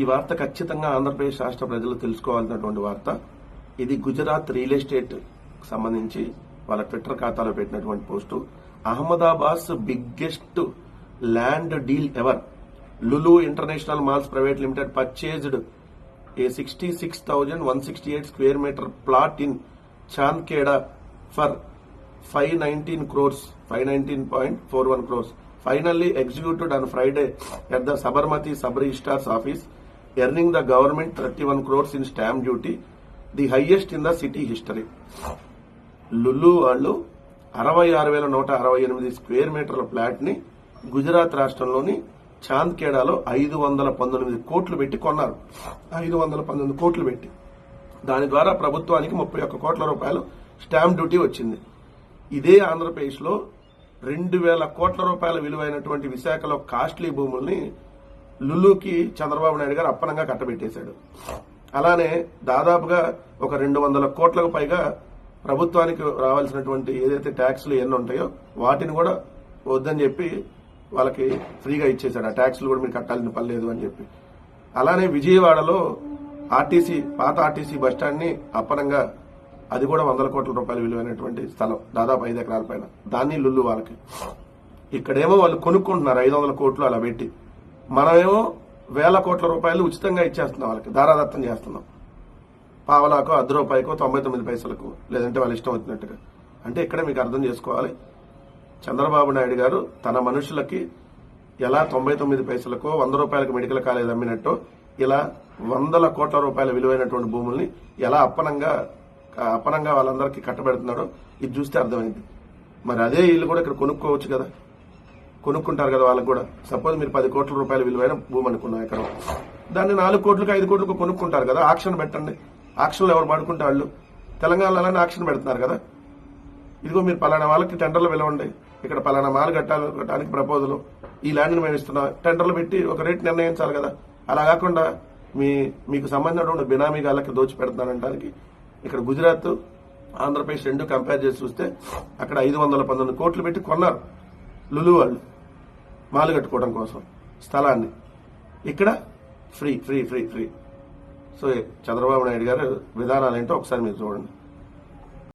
ఈ వార్త ఖచ్చితంగా ఆంధ్రప్రదేశ్ రాష్ట్ర ప్రజలు తెలుసుకోవాల్సినటువంటి వార్త. ఇది గుజరాత్ రియల్ ఎస్టేట్ సంబంధించి వాళ్ళ ట్విట్టర్ ఖాతాలో పెట్టినటువంటి post. Ahmedabad biggest land deal ever. Lulu international malls private limited purchased a sixty six thousand one sixty eight square metre plot in Chandkheda for five nineteen crores five nineteen point four one crores. Finally executed on Friday at the Sabarmati sub registrars office. Earning the government thirty one crores in stamp duty the highest in the city history Lulu వాళ్ళు అరవై ఆరు వేల నూట అరవై ఎనిమిది square మీటర్ల ఫ్లాట్ని గుజరాత్ రాష్ట్రంలోని చాంద్కేడాలో ఐదు వందల పంతొమ్మిది కోట్లు పెట్టి కొన్నారు. ఐదు వందల పంతొమ్మిది కోట్లు పెట్టి. దాని ద్వారా ప్రభుత్వానికి ముప్పై ఒక్క కోట్ల రూపాయలు స్టాంప్ డ్యూటీ వచ్చింది. ఇదే ఆంధ్రప్రదేశ్లో రెండు వేల కోట్ల రూపాయల విలువైనటువంటి విశాఖలో కాస్ట్లీ భూముల్ని లుల్లుకి చంద్రబాబు నాయుడు గారు అప్పనంగా కట్టబెట్టేశాడు. అలానే దాదాపుగా ఒక రెండు వందల కోట్లకు పైగా ప్రభుత్వానికి రావాల్సినటువంటి ఏదైతే ట్యాక్స్లు ఎన్ని ఉంటాయో వాటిని కూడా వద్దని చెప్పి వాళ్ళకి ఫ్రీగా ఇచ్చేశాడు. ఆ ట్యాక్స్లు కూడా మీరు కట్టాల్సిన పని లేదు అని చెప్పి. అలానే విజయవాడలో ఆర్టీసీ పాత ఆర్టీసీ బస్టాండ్ని అప్పనంగా అది కూడా వందల కోట్ల రూపాయలు విలువైనటువంటి స్థలం దాదాపు ఐదు ఎకరాల పైన. దాన్ని లుల్లు వాళ్ళకి. ఇక్కడేమో వాళ్ళు కొనుక్కుంటున్నారు ఐదు వందల కోట్లు అలా పెట్టి. మనమేమో వేల కోట్ల రూపాయలు ఉచితంగా ఇచ్చేస్తున్నాం వాళ్ళకి దారాదత్తం చేస్తున్నాం. పావలాకో అర్ధ రూపాయకో తొంభై తొమ్మిది పైసలకు లేదంటే వాళ్ళ ఇష్టం వచ్చినట్టుగా. అంటే ఇక్కడ మీకు అర్థం చేసుకోవాలి. చంద్రబాబు నాయుడు గారు తన మనుషులకి ఎలా తొంభై తొమ్మిది పైసలకో వంద రూపాయలకు మెడికల్ కాలేజ్ అమ్మినట్టు ఇలా వందల కోట్ల రూపాయల విలువైనటువంటి భూముల్ని ఎలా అప్పనంగా అప్పనంగా వాళ్ళందరికీ కట్టబెడుతున్నాడో ఇది చూస్తే అర్థమైంది. మరి అదే ఇల్లు కూడా ఇక్కడ కొనుక్కోవచ్చు కదా. కొనుక్కుంటారు కదా వాళ్ళకి కూడా. సపోజ్ మీరు పది కోట్ల రూపాయల విలువైన భూమి అనుకున్నాం ఎకరం. దాన్ని నాలుగు కోట్లకు ఐదు కోట్లకు కొనుక్కుంటారు కదా ఆక్షన్ పెట్టండి. ఆక్షన్లు ఎవరు పడుకుంటే వాళ్ళు? తెలంగాణలో అలానే ఆక్షన్ పెడుతున్నారు కదా. ఇదిగో మీరు పలానా వాళ్ళకి టెండర్లు పిలవండి. ఇక్కడ పలానా మాలు కట్టాలి కట్టడానికి ప్రపోజల్. ఈ ల్యాండ్ని మేము ఇస్తున్నాం. టెండర్లు పెట్టి ఒక రేట్ నిర్ణయించాలి కదా. అలా కాకుండా మీ మీకు సంబంధించిన బినామీ గాళ్ళకి దోచి పెడుతున్నారంటానికి ఇక్కడ గుజరాత్ ఆంధ్రప్రదేశ్ రెండు కంపేర్ చేసి చూస్తే అక్కడ ఐదు వందల పంతొమ్మిది కోట్లు పెట్టి కొన్నారు లులు వాళ్ళు. మాలు కట్టుకోవడం కోసం స్థలాన్ని. ఇక్కడ free free free free. So Chandrababu Naidu garu విధానాలు ఏంటో ఒకసారి మీరు చూడండి.